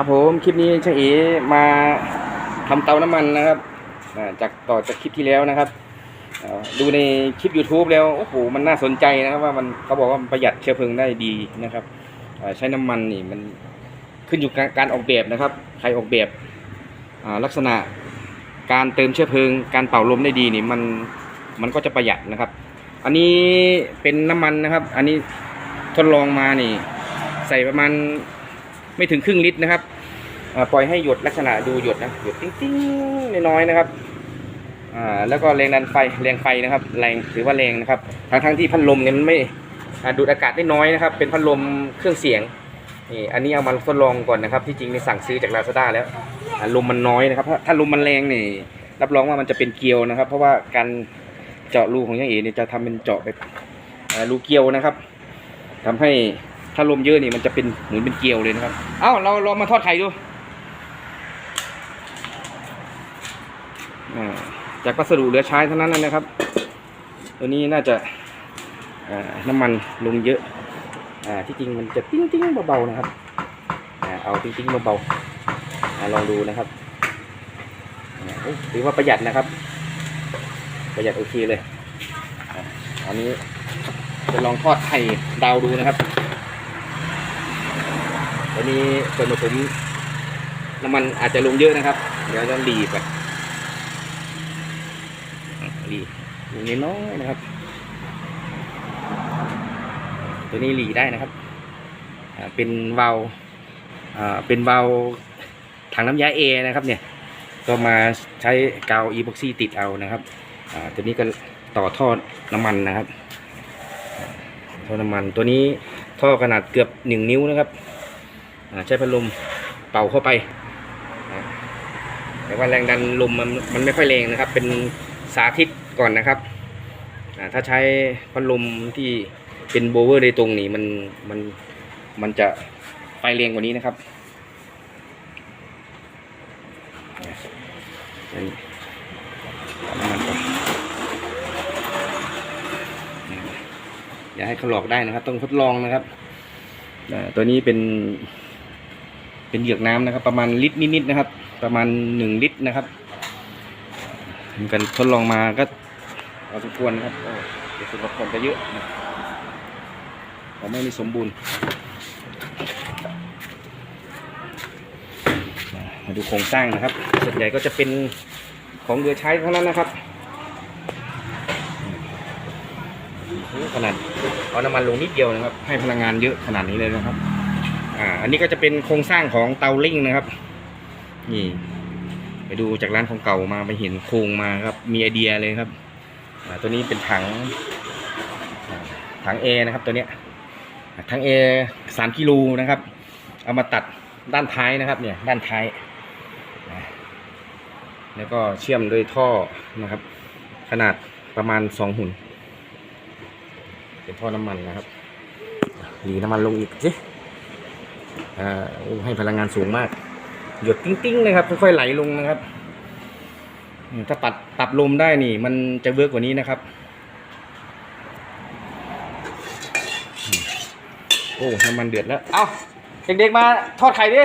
ครับผมคลิปนี้ช่างเอมาทำเตาน้ำมันนะครับจากต่อจากคลิปที่แล้วนะครับดูในคลิป YouTube แล้วโอ้โหมันน่าสนใจนะครับว่ามันเขาบอกว่าประหยัดเชื้อเพลิงได้ดีนะครับใช้น้ำมันนี่มันขึ้นอยู่กับการออกแบบนะครับ ใครออกแบบลักษณะการเติมเชื้อเพลิง การเป่าลมได้ดีนี่มันมันก็จะประหยัดนะครับ อันนี้เป็นน้ำมันนะครับ อันนี้ทดลองมานี่ ใส่ประมาณ ไม่ถึงครึ่งลิตรนะครับปล่อยให้หยดลักษณะดูหยดนะหยดติ้งๆน้อยๆนะครับแล้วก็แรงดันไฟแรงไฟนะครับ แรงถือว่าแรงนะครับทั้งทั้งๆที่พัดลมเนี่ยมันไม่ดูดอากาศได้น้อยนะครับ เป็นพัดลมเครื่องเสียงนี่อันนี้เอามาทดลองก่อนนะครับ ที่จริงในสั่งซื้อจากลาซาด้าแล้วลมมันน้อยนะครับ ถ้าลมมันแรงนี่รับรองว่ามันจะเป็นเกลียวนะครับ เพราะว่าการเจาะรูของยังเอเนี่ยจะทำเป็นเจาะแบบรูเกลียวนะครับทำให้ ถ้าลมเยอะนี่มันจะเป็นเหมือนเป็นเกลียวเลยนะครับ เอ้าเราลองมาทอดไข่ดูจากวัสดุเหลือใช้เท่านั้นนะครับ ตัวนี้น่าจะน้ำมันลงเยอะอที่จริงมันจะติ้งติ้งๆเบาๆนะครับอเอาติ้งติ้งๆเบาๆลองดูนะครับถือว่าประหยัดนะครับ ประหยัดโอเคเลย อันนี้จะลองทอดไข่ดาวดูนะครับ วันนี้ส่วนผสมน้ำมันอาจจะลงเยอะนะครับ เดี๋ยวจะรีบไปรีลงน้อยนะครับ ตัวนี้รีได้นะครับเป็นวาล์วอ่าเป็นวาลถังน้ำยาเอนะครับ เนี่ย ก็มาใช้กาวอีพ็อกซี่ติดเอานะครับตัวนี้ก็ต่อท่อน้ำมันนะครับท่อน้ำมันตัวนี้ท่อขนาดเกือบหนึ่งนิ้วนะครับ ใช้พัดลมเป่าเข้าไป แต่ว่าแรงดันลมมันมันไม่ค่อยแรงนะครับ เป็นสาธิตก่อนนะครับ ถ้าใช้พัดลมที่เป็นโบเวอร์โดยตรงนี่มันมันมันจะไฟแรงกว่านี้นะครับอย่าให้เขาหลอกได้นะครับ ต้องทดลองนะครับตัวนี้เป็น เป็นเหยือกน้ำนะครับ ประมาณลิตรนิดๆนะครับ ประมาณหนึ่งลิตรนะครับมีการทดลองมาก็พอสมควรนะครับโอ้เดี๋ยวส่วนผสมจะเยอะนะผมไม่มีสมบูรณ์ มาดูโครงสร้างนะครับ ส่วนใหญ่ก็จะเป็นของเรือใช้เท่านั้นนะครับ ขนาดเอาน้ำมันลงนิดเดียวนะครับ ให้พลังงานเยอะขนาดนี้เลยนะครับ อ่า อันนี้ก็จะเป็นโครงสร้างของเตาลิ่งนะครับ นี่ ไปดูจากร้านของเก่ามาไปเห็นโครงมาครับ มีไอเดียเลยครับ อ่า ตัวนี้เป็นถัง ถังเอนะครับ ตัวเนี้ย ถังเอสามกิโลนะครับ เอามาตัดด้านท้ายนะครับ เนี่ย ด้านท้าย แล้วก็เชื่อมด้วยท่อนะครับ ขนาดประมาณสองหุ่น เป็นท่อน้ำมันนะครับหลีน้ำมันลงอีกสิ ให้พลังงานสูงมาก หยดติ้งๆเลยครับค่อยๆไหลลงนะครับถ้าปัดปรับลมได้นี่ มันจะเวิร์กกว่านี้นะครับ โอ้น้ำมันเดือดแล้ว เอาเด็กๆมาทอดไข่ดิ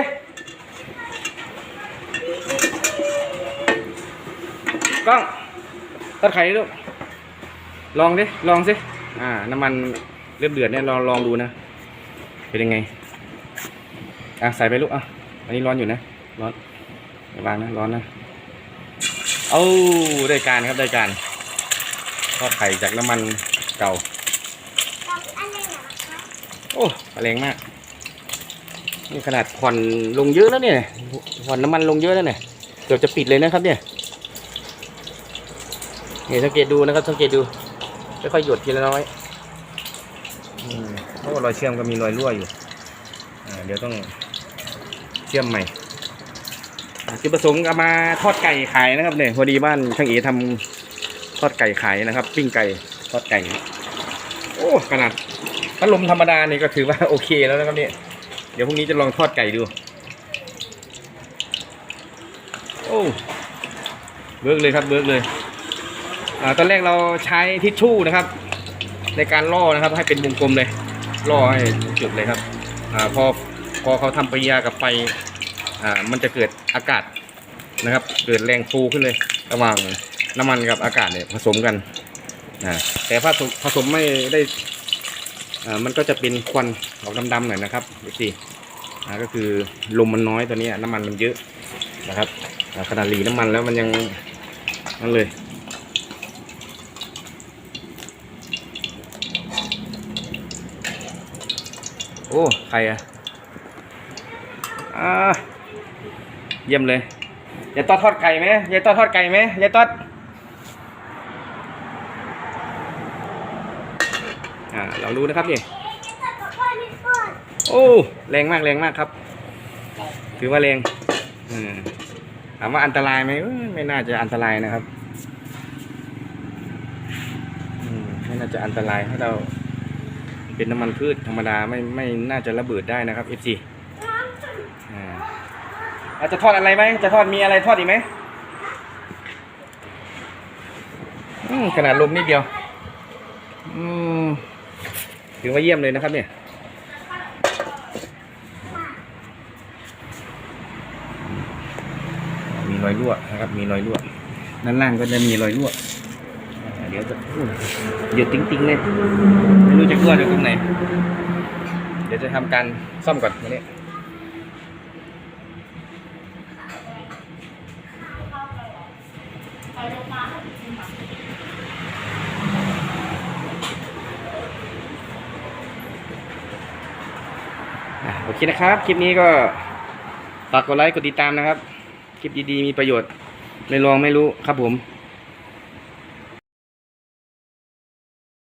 ก้องทอดไข่ดิลูกลองดิ ลองสิ อ่า น้ำมันเริ่มเดือดเนี่ยลองลองดูนะ เป็นยังไง อะใส่ไปลูกอะอันนี้ร้อนอยู่นะร้อนระวังนะร้อนนะเอาได้การครับได้การทอดไข่จากน้ำมันเก่าโอ้แรงมากนี่ขนาดผ่อนลงเยอะแล้วเนี่ยผ่อนน้ำมันลงเยอะแล้วเนี่ยเกือบจะปิดเลยนะครับเนี่ยนี่สังเกตดูนะครับสังเกตดูค่อยๆหยดทีละน้อยอืมโอ้รอยเชื่อมก็มีรอยรั่วอยู่อ่าเดี๋ยวต้อง เชื่อมใหม่จุดประสงค์เอามาทอดไก่ขายนะครับเนี่ยพอดีบ้านช่างเอทำทอดไก่ขายนะครับ ปิ้งไก่ทอดไก่โอ้ขนาดพัดลมธรรมดานี่ก็ถือว่าโอเคแล้วนะครับเนี่ยเดี๋ยวพรุ่งนี้จะลองทอดไก่ดู โอ้เบิร์กเลยครับเบิร์กเลยอ่าตอนแรกเราใช้ทิชชู่นะครับ ในการล่อนะครับ ให้เป็นวงกลมเลยล่อให้จุดเลยครับอ่าพอ พอเขาทำปฏิกิริยากับไฟอ่ามันจะเกิดอากาศนะครับ เกิดแรงฟูขึ้นเลย ระหว่างน้ำมันกับอากาศเนี่ยผสมกันอ่าแต่ถ้าผสมผสมไม่ได้อ่ามันก็จะเป็นควันออกดำๆหน่อยนะครับดูสิอ่าก็คือลมมันน้อยตัวนี้น้ำมันมันเยอะนะครับขนาดหลีน้ำมันแล้วมันยังนั่นเลยโอ้ ใครอะ เยี่ยมเลยยายต้อทอดไก่ไหมยายต้อทอดไก่ไหมยายต้ออ่าเรารู้นะครับนี่โอ้แรงมากแรงมากครับ ถือว่าแรงอืมถามว่าอันตรายไหมไม่น่าจะอันตรายนะครับอืมไม่น่าจะอันตรายให้เราเป็นน้ำมันพืชธรรมดาไม่ไม่น่าจะระเบิดได้นะครับ FC อ่า อาจจะทอดอะไรไหมจะทอดมีอะไรทอดอีกไหมอืมขนาดลมนิดเดียวอืมถือว่าเยี่ยมเลยนะครับเนี่ยมีรอยรั่วนะครับ มีรอยรั่วด้านล่างก็จะมีรอยรั่วเดี๋ยวจะเดี๋ยวติ้งๆเลยไม่รู้จะรั่วอยู่ตรงไหน เดี๋ยวจะทำการซ่อมก่อนวันนี้ โอเคนะครับ คลิปนี้ก็ฝากกดไลค์กดติดตามนะครับ คลิปดีๆ มีประโยชน์ ไม่ลองไม่รู้ครับผม